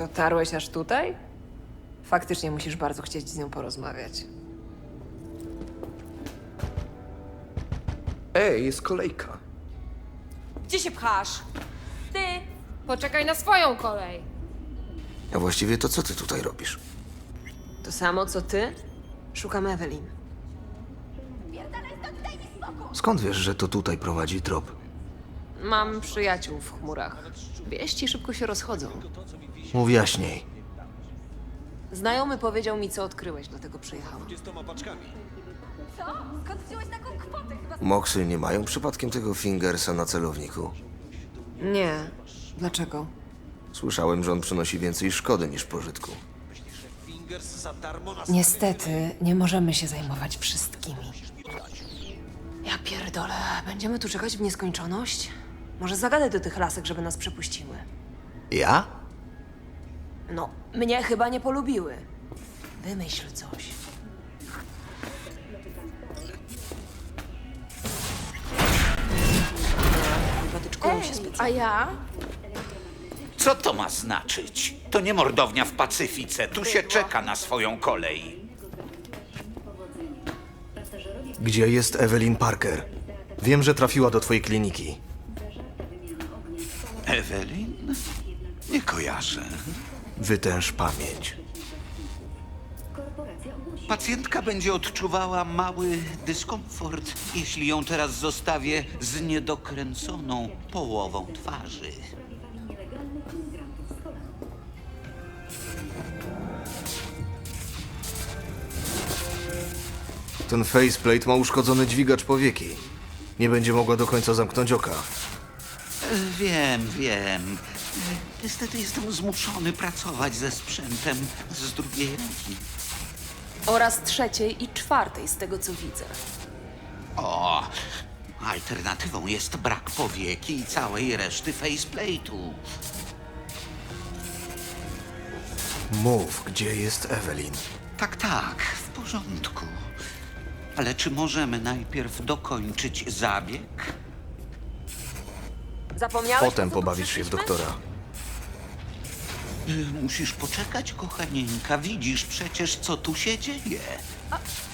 Dotarłeś aż tutaj? Faktycznie musisz bardzo chcieć z nią porozmawiać. Ej, jest kolejka. Gdzie się pchasz? Ty! Poczekaj na swoją kolej. A właściwie to co ty tutaj robisz? To samo co ty? Szukam Evelyn. Skąd wiesz, że to tutaj prowadzi trop? Mam przyjaciół w chmurach. Wieści szybko się rozchodzą. Mów jaśniej. Znajomy powiedział mi, co odkryłeś, dlatego przyjechałam. Co? Skąd wziąłeś taką kwotę? Chyba Moksy nie mają przypadkiem tego fingersa na celowniku. Nie. Dlaczego? Słyszałem, że on przynosi więcej szkody niż pożytku. Niestety, nie możemy się zajmować wszystkimi. Ja pierdolę, będziemy tu czekać w nieskończoność? Może zagadaj do tych lasek, żeby nas przepuściły. Ja? No, mnie chyba nie polubiły. Wymyśl coś. Patyczkują się specjalnie. A ja? Co to ma znaczyć? To nie mordownia w Pacyfice. Tu się czeka na swoją kolej. Gdzie jest Evelyn Parker? Wiem, że trafiła do twojej kliniki. Ewelin? Nie kojarzę. Wytęż pamięć. Pacjentka będzie odczuwała mały dyskomfort, jeśli ją teraz zostawię z niedokręconą połową twarzy. Ten faceplate ma uszkodzony dźwigacz powieki. Nie będzie mogła do końca zamknąć oka. Wiem, wiem. Niestety jestem zmuszony pracować ze sprzętem z drugiej ręki. Oraz trzeciej i czwartej, z tego co widzę. O, alternatywą jest brak powieki i całej reszty faceplate'u. Mów, gdzie jest Evelyn. Tak, tak, w porządku. Ale czy możemy najpierw dokończyć zabieg? Zapomniałeś? Potem po co tu pobawisz się w doktora. Musisz poczekać, kochanieńka. Widzisz przecież, co tu się dzieje.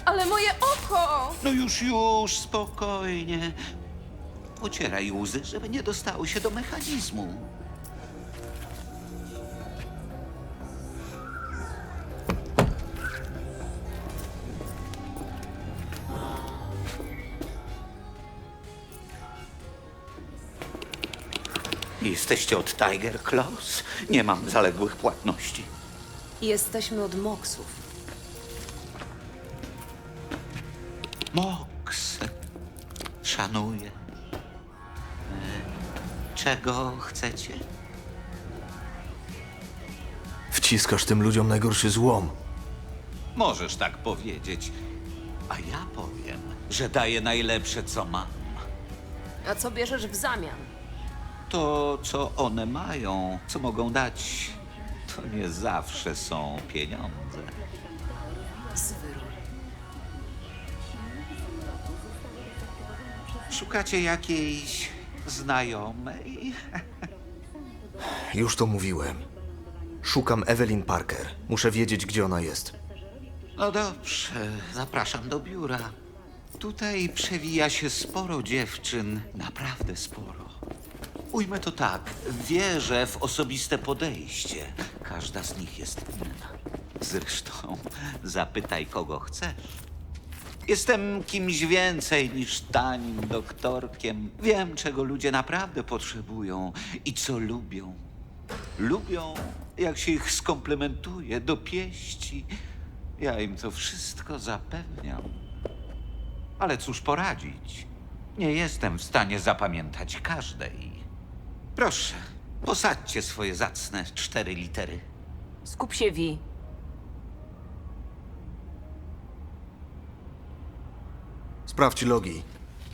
Ale moje oko! No już, już, spokojnie. Ocieraj łzy, żeby nie dostały się do mechanizmu. Jesteście od Tiger Claws? Nie mam zaległych płatności. Jesteśmy od Moksów. Moks. Szanuję. E, Czego chcecie? Wciskasz tym ludziom najgorszy złom. Możesz tak powiedzieć. A ja powiem, że daję najlepsze, co mam. A co bierzesz w zamian? To, co one mają, co mogą dać, to nie zawsze są pieniądze. Szukacie jakiejś znajomej? Już to mówiłem. Szukam Evelyn Parker. Muszę wiedzieć, gdzie ona jest. No dobrze, zapraszam do biura. Tutaj przewija się sporo dziewczyn, naprawdę sporo. Ujmę to tak, wierzę w osobiste podejście. Każda z nich jest inna. Zresztą zapytaj kogo chcesz. Jestem kimś więcej niż tanim doktorkiem. Wiem, czego ludzie naprawdę potrzebują i co lubią. Lubią, jak się ich skomplementuje, dopieści. Ja im to wszystko zapewniam. Ale cóż poradzić? Nie jestem w stanie zapamiętać każdej. Proszę, posadźcie swoje zacne cztery litery. Skup się, Wi. Sprawdź logi.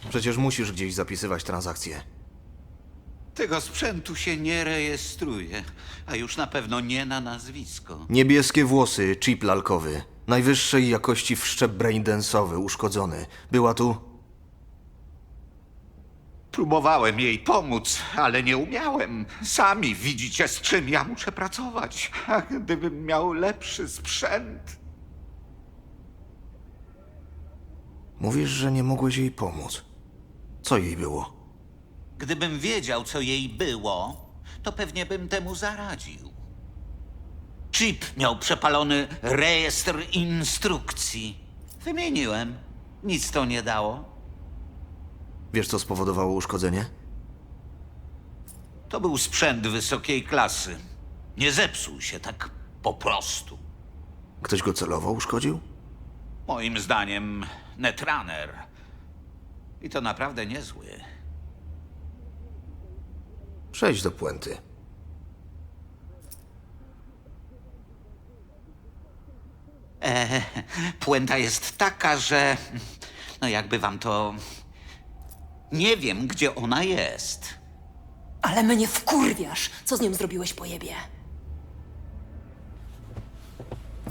Przecież musisz gdzieś zapisywać transakcje. Tego sprzętu się nie rejestruje, a już na pewno nie na nazwisko. Niebieskie włosy, chip lalkowy. Najwyższej jakości wszczep braindensowy, uszkodzony. Była tu... Próbowałem jej pomóc, ale nie umiałem. Sami widzicie, z czym ja muszę pracować. A gdybym miał lepszy sprzęt. Mówisz, że nie mogłeś jej pomóc. Co jej było? Gdybym wiedział, co jej było, to pewnie bym temu zaradził. Chip miał przepalony rejestr instrukcji. Wymieniłem. Nic to nie dało. Wiesz, co spowodowało uszkodzenie? To był sprzęt wysokiej klasy. Nie zepsuł się tak po prostu. Ktoś go celowo uszkodził? Moim zdaniem Netrunner. I to naprawdę niezły. Przejdź do puenty. E, puenta jest taka, że. No jakby wam to. Nie wiem, gdzie ona jest. Ale mnie wkurwiasz! Co z nią zrobiłeś po jebie?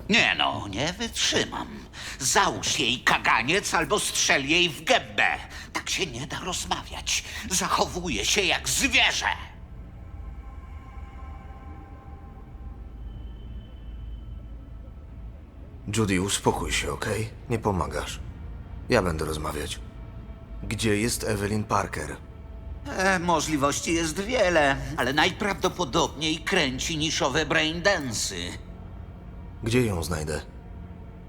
Nie no, nie wytrzymam. Załóż jej kaganiec albo strzel jej w gębę. Tak się nie da rozmawiać. Zachowuje się jak zwierzę. Judy, uspokój się, okej? Nie pomagasz. Ja będę rozmawiać. Gdzie jest Evelyn Parker? E, możliwości jest wiele, ale najprawdopodobniej kręci niszowe braindensy. Gdzie ją znajdę?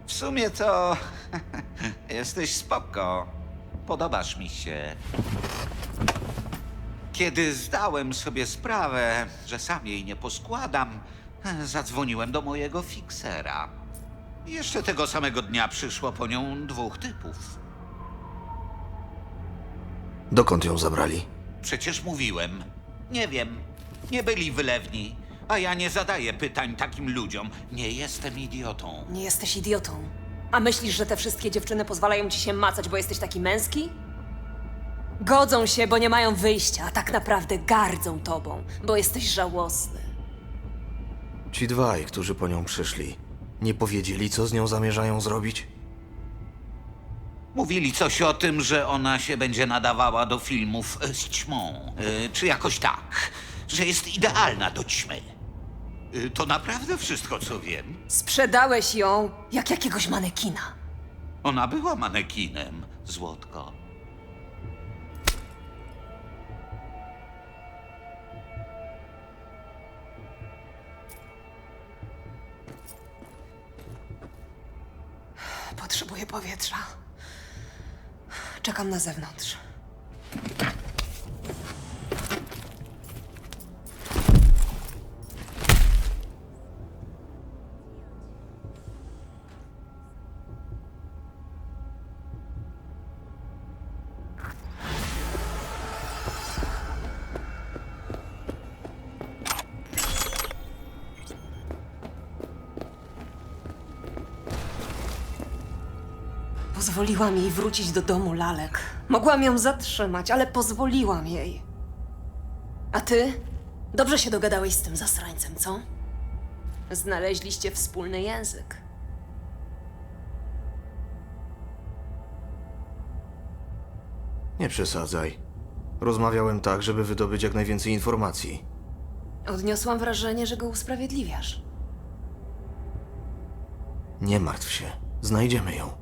W sumie to jesteś spoko. Podobasz mi się. Kiedy zdałem sobie sprawę, że sam jej nie poskładam, zadzwoniłem do mojego fiksera. Jeszcze tego samego dnia przyszło po nią dwóch typów. Dokąd ją zabrali? Przecież mówiłem. Nie wiem. Nie byli wylewni. A ja nie zadaję pytań takim ludziom. Nie jestem idiotą. Nie jesteś idiotą. A myślisz, że te wszystkie dziewczyny pozwalają ci się macać, bo jesteś taki męski? Godzą się, bo nie mają wyjścia, a tak naprawdę gardzą tobą, bo jesteś żałosny. Ci dwaj, którzy po nią przyszli, nie powiedzieli, co z nią zamierzają zrobić? Mówili coś o tym, że ona się będzie nadawała do filmów e, z ćmą. E, czy jakoś tak. Że jest idealna do ćmy. E, to naprawdę wszystko, co wiem. Sprzedałeś ją jak jakiegoś manekina. Ona była manekinem, Złotko. Potrzebuję powietrza. Czekam na zewnątrz. Pozwoliłam jej wrócić do domu lalek. Mogłam ją zatrzymać, ale pozwoliłam jej. A ty? Dobrze się dogadałeś z tym zasrańcem, co? Znaleźliście wspólny język. Nie przesadzaj. Rozmawiałem tak, żeby wydobyć jak najwięcej informacji. Odniosłam wrażenie, że go usprawiedliwiasz. Nie martw się. Znajdziemy ją.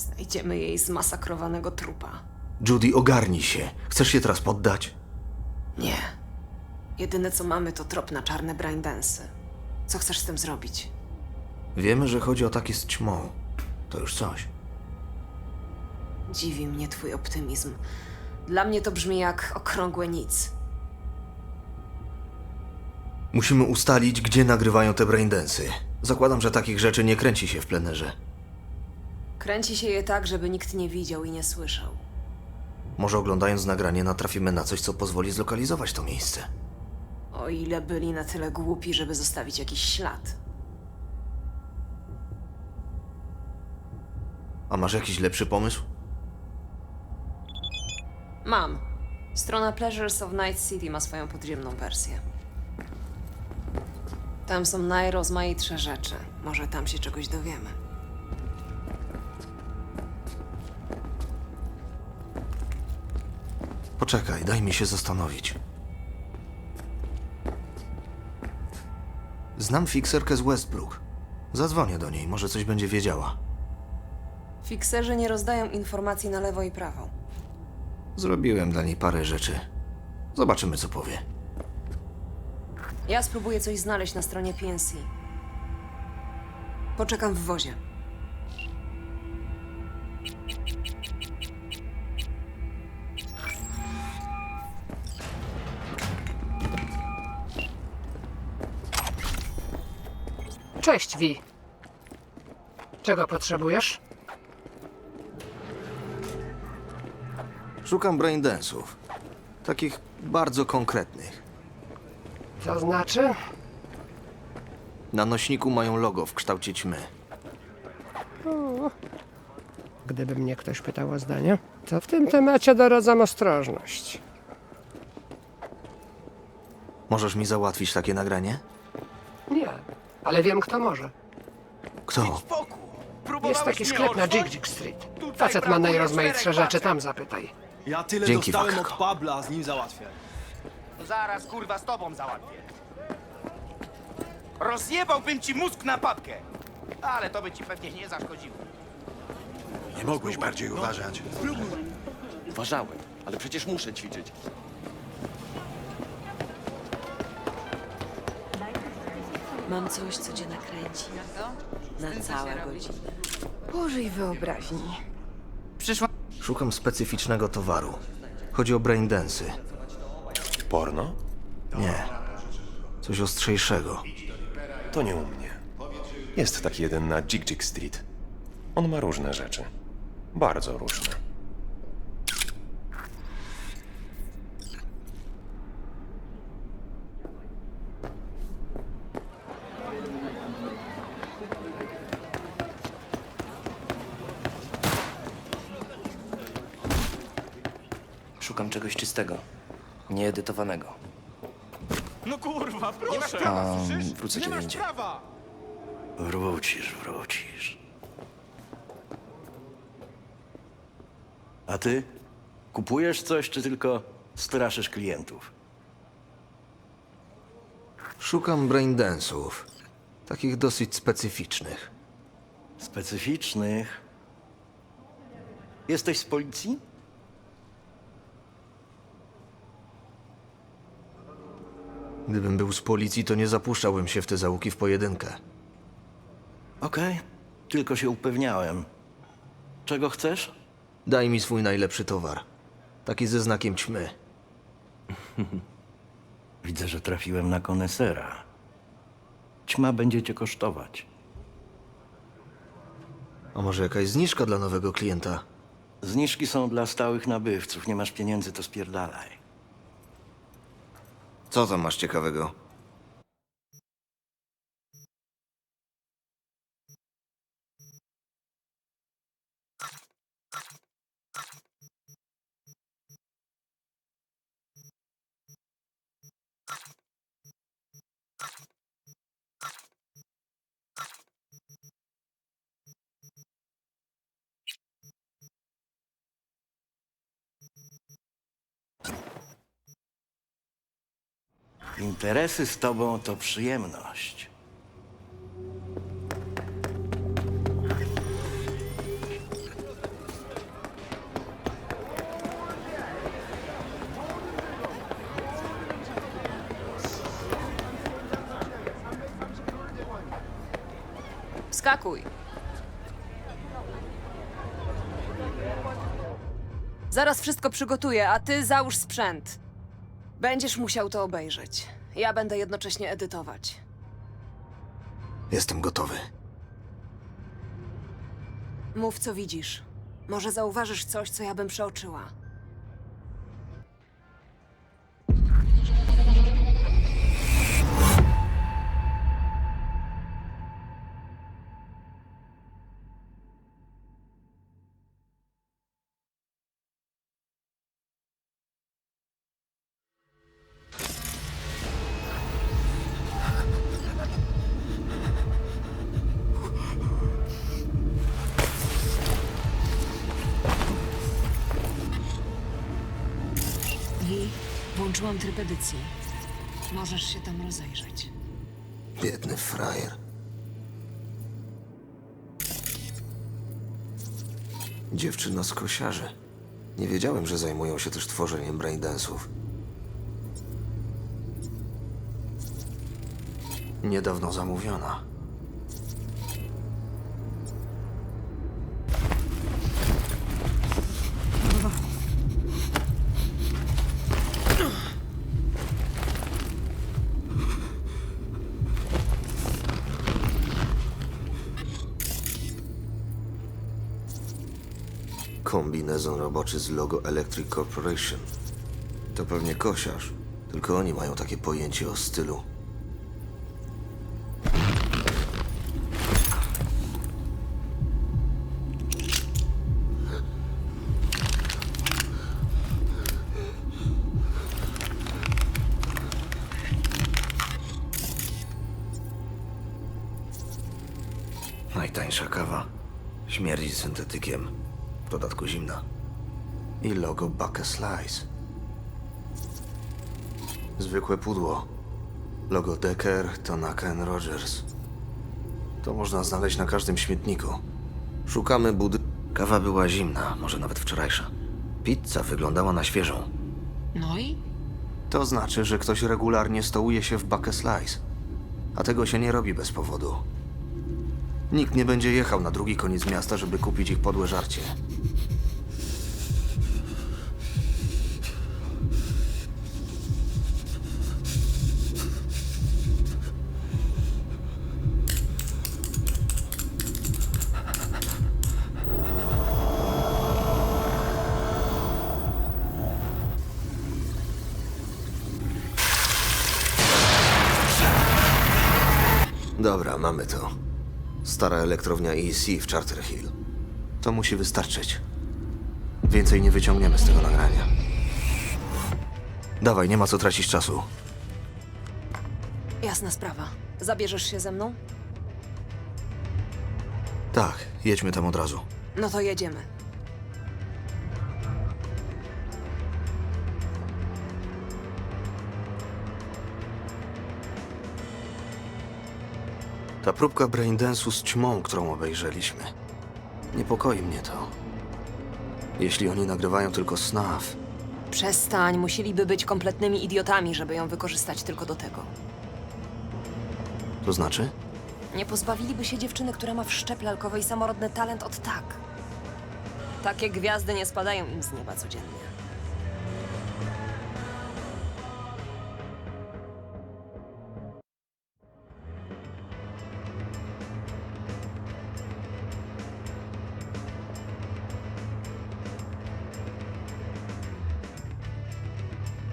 Znajdziemy jej zmasakrowanego trupa. Judy, ogarnij się. Chcesz się teraz poddać? Nie. Jedyne co mamy to trop na czarne braindensy. Co chcesz z tym zrobić? Wiemy, że chodzi o takie z ćmą. To już coś. Dziwi mnie twój optymizm. Dla mnie to brzmi jak okrągłe nic. Musimy ustalić, gdzie nagrywają te braindensy. Zakładam, że takich rzeczy nie kręci się w plenerze. Kręci się je tak, żeby nikt nie widział i nie słyszał. Może oglądając nagranie natrafimy na coś, co pozwoli zlokalizować to miejsce. O ile byli na tyle głupi, żeby zostawić jakiś ślad. A masz jakiś lepszy pomysł? Mam. Strona Pleasures of Night City ma swoją podziemną wersję. Tam są najrozmaitsze rzeczy. Może tam się czegoś dowiemy. Poczekaj, daj mi się zastanowić. Znam fikserkę z Westbrook. Zadzwonię do niej, może coś będzie wiedziała. Fikserzy nie rozdają informacji na lewo i prawo. Zrobiłem dla niej parę rzeczy. Zobaczymy, co powie. Ja spróbuję coś znaleźć na stronie PNC. Poczekam w wozie. Cześć, Wi. Czego potrzebujesz? Szukam braindance'ów. Takich bardzo konkretnych. To znaczy? Na nośniku mają logo w kształcie ćmy. Gdyby mnie ktoś pytał o zdanie, to w tym temacie doradzam ostrożność. Możesz mi załatwić takie nagranie? Ale wiem, kto może. Kto? Jest taki sklep na Jig Jig Street. Facet ma najrozmaitsze rzeczy, tam zapytaj. Ja tyle Dzięki, dostałem Wakako. od Pabla, z nim załatwię. Zaraz kurwa z tobą załatwię. Rozjebałbym ci mózg na papkę. Ale to by ci pewnie nie zaszkodziło. Nie mogłeś bardziej uważać. Uważałem, ale przecież muszę ćwiczyć. Mam coś, co cię nakręci. Na całe godziny. Użyj wyobraźni. Przyszła... Szukam specyficznego towaru. Chodzi o braindance'y. Porno? Nie. Coś ostrzejszego. To nie u mnie. Jest taki jeden na Jig Jig Street. On ma różne rzeczy. Bardzo różne. Szukam czegoś czystego, nieedytowanego. No kurwa, proszę! A wrócę Nie kiedy masz indziej. prawa! Wrócisz, wrócisz. A ty? Kupujesz coś, czy tylko straszysz klientów? Szukam braindance'ów. Takich dosyć specyficznych. Specyficznych. Jesteś z policji? Gdybym był z policji, to nie zapuszczałbym się w te załuki w pojedynkę. Okej, tylko się upewniałem. Czego chcesz? Daj mi swój najlepszy towar. Taki ze znakiem ćmy. Widzę, że trafiłem na konesera. Ćma będzie cię kosztować. A może jakaś zniżka dla nowego klienta? Zniżki są dla stałych nabywców. Nie masz pieniędzy, to spierdalaj. Co tam masz ciekawego? Interesy z tobą to przyjemność. Wskakuj. Zaraz wszystko przygotuję, a ty załóż sprzęt. Będziesz musiał to obejrzeć. Ja będę jednocześnie edytować. Jestem gotowy. Mów, co widzisz. Może zauważysz coś, co ja bym przeoczyła. Włączyłam tryb edycji. Możesz się tam rozejrzeć. Biedny frajer. Dziewczyna z kosiarzy. Nie wiedziałem, że zajmują się też tworzeniem braindensów. Niedawno zamówiona. Kombinezon roboczy z logo Electric Corporation. To pewnie kosiarz, tylko oni mają takie pojęcie o stylu. Logo Bucka Slice. Zwykłe pudło. Logo Decker, Tanaka and Rogers. To można znaleźć na każdym śmietniku. Szukamy budy... Kawa była zimna, może nawet wczorajsza. Pizza wyglądała na świeżą. No i? To znaczy, że ktoś regularnie stołuje się w Bucka Slice. A tego się nie robi bez powodu. Nikt nie będzie jechał na drugi koniec miasta, żeby kupić ich podłe żarcie. Mamy to. Stara elektrownia EC w Charter Hill. To musi wystarczyć. Więcej nie wyciągniemy z tego nagrania. Dawaj, nie ma co tracić czasu. Jasna sprawa. Zabierzesz się ze mną? Tak, jedźmy tam od razu. No to jedziemy. Ta próbka braindance'u z ćmą, którą obejrzeliśmy. Niepokoi mnie to. Jeśli oni nagrywają tylko snaf, Przestań, musieliby być kompletnymi idiotami, żeby ją wykorzystać tylko do tego. to znaczy? Nie pozbawiliby się dziewczyny, która ma w szczep lalkowej samorodny talent od tak. Takie gwiazdy nie spadają im z nieba codziennie.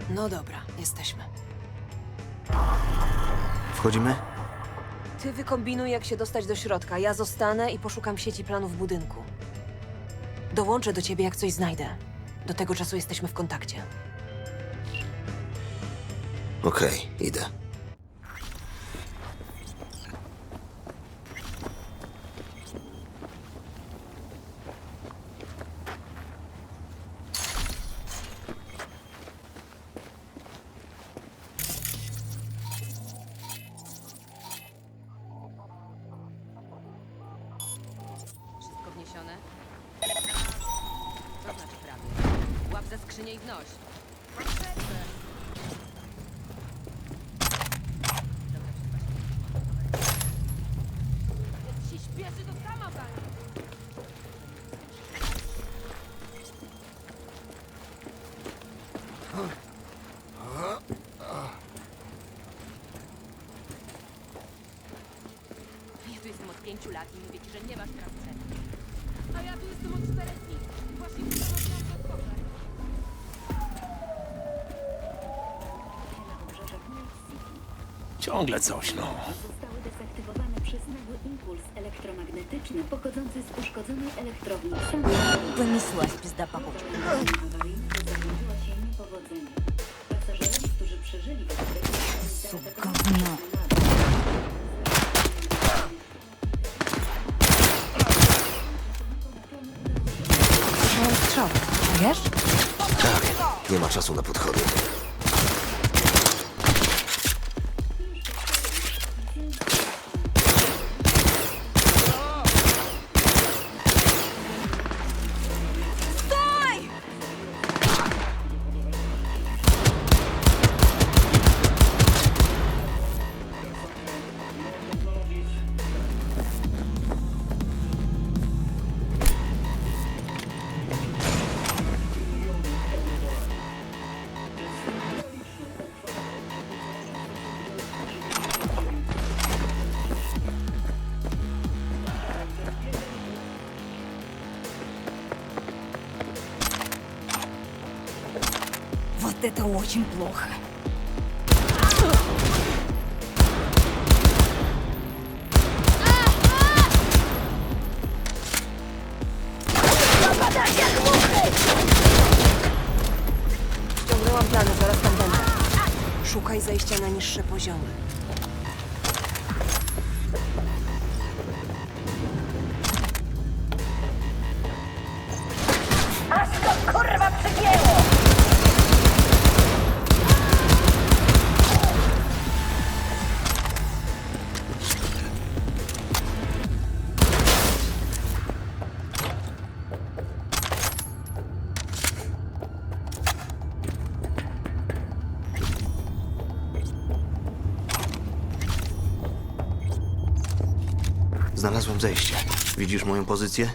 No dobra, jesteśmy. Wchodzimy? Ty wykombinuj, jak się dostać do środka. Ja zostanę i poszukam sieci planów budynku. Dołączę do ciebie, jak coś znajdę. Do tego czasu jesteśmy w kontakcie. Okej, idę. Pięciu lat i mówię ci, że nie masz praw przed. A ja tu jestem od czterech dni. Właśnie widziałam na podporze. Ciągle coś, no. Zostały desaktywowane przez nagły impuls elektromagnetyczny pochodzący z uszkodzonej elektrowni Wymysłaś pizda papuczka. Strzały. Wiesz? Tak, nie ma czasu na podchody. очень плохо. Ściągnęłam plany, zaraz tam będę. Szukaj zejścia na niższe poziomy. Znalazłem zejście. Widzisz moją pozycję?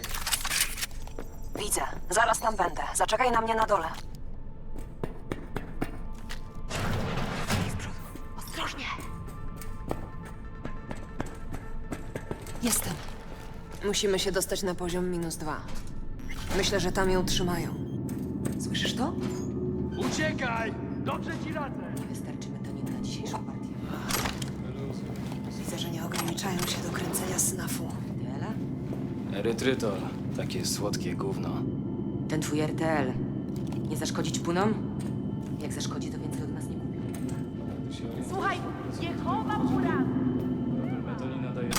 Widzę. Zaraz tam będę. Zaczekaj na mnie na dole. Ostrożnie. Jestem. Musimy się dostać na poziom minus dwa. Myślę, że tam ją trzymają. Słyszysz to? Uciekaj! Dobrze ci radzę! Nie wystarczy metoniny na dzisiejszą partię. Widzę, że nie ograniczają się do kręcenia snafu. Erytrytol. Takie słodkie gówno. Ten twój RTL. Nie zaszkodzić punom? Jak zaszkodzi, to więcej od nas nie kupią. Słuchaj, nie chowam uraz! Daje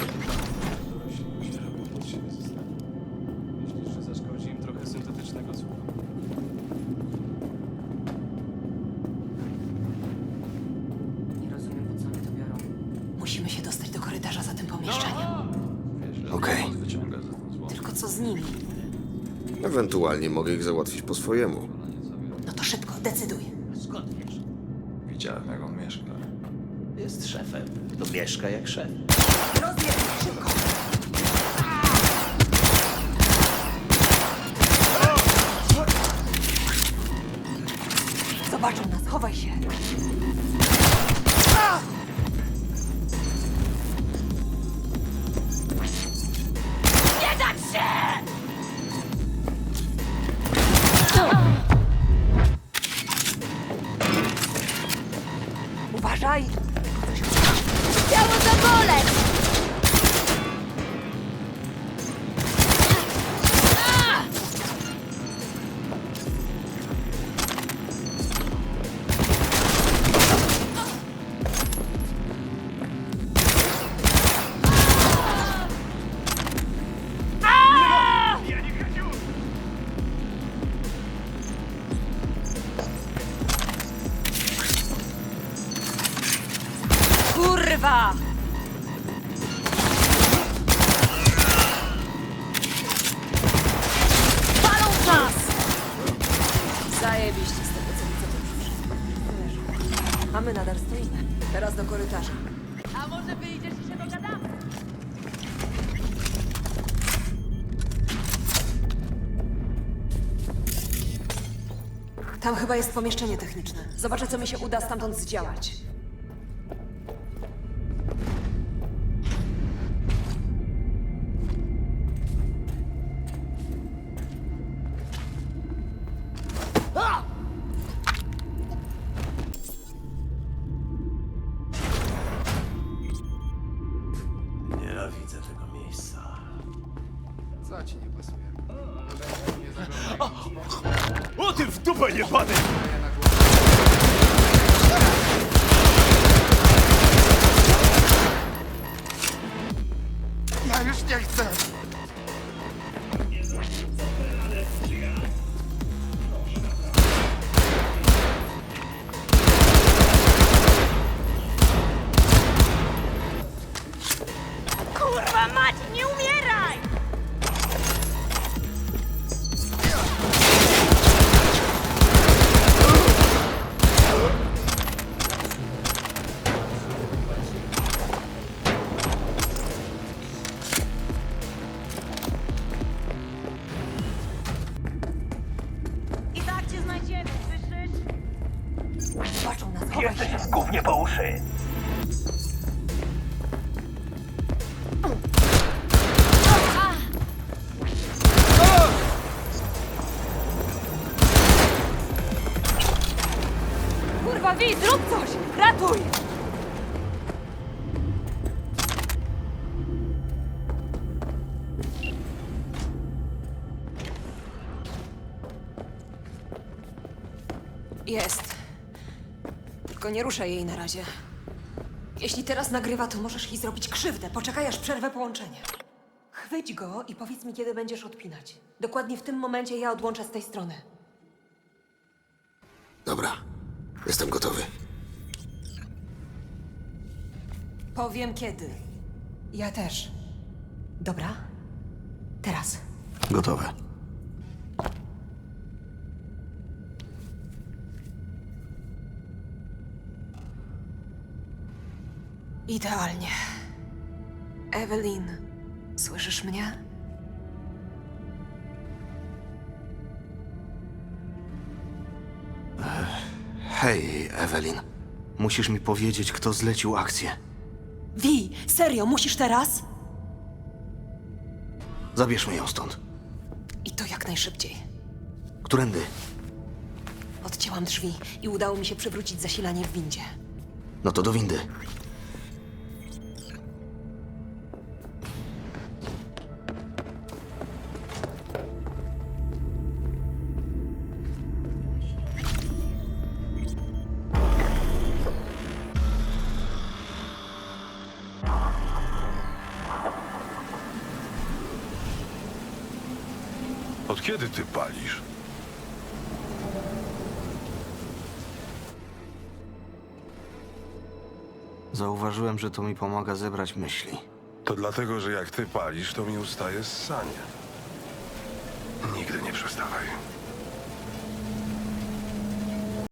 pod siebie. Myślisz, że zaszkodzi im trochę syntetycznego cukru? Nie rozumiem, po co oni to biorą. Musimy się dostać do korytarza za tym pomieszczeniem. Okej. Tylko co z nimi? Ewentualnie mogę ich załatwić po swojemu. No to szybko, decyduj. Skąd wiesz? Widziałem, jak on mieszka. Jest szefem. To mieszka jak szef. Rozjedź, szybko! Zobaczą nas, chowaj się! Chyba jest pomieszczenie techniczne. Zobaczę, co mi się uda stamtąd zdziałać. Jest. Tylko nie ruszaj jej na razie. Jeśli teraz nagrywa, to możesz jej zrobić krzywdę. Poczekaj, aż przerwę połączenie. Chwyć go i powiedz mi, kiedy będziesz odpinać. Dokładnie w tym momencie ja odłączę z tej strony. Dobra, jestem gotowy. Powiem kiedy. Ja też. Dobra? Teraz. Gotowe. Idealnie. Evelyn, słyszysz mnie? Hej, Evelyn. Musisz mi powiedzieć, kto zlecił akcję. Wi, serio, musisz teraz? Zabierzmy ją stąd. I to jak najszybciej. Którędy? Odcięłam drzwi i udało mi się przywrócić zasilanie w windzie. No to do windy. Zauważyłem, że to mi pomaga zebrać myśli. To dlatego, że jak ty palisz, to mi ustaje ssanie. Nigdy nie przestawaj.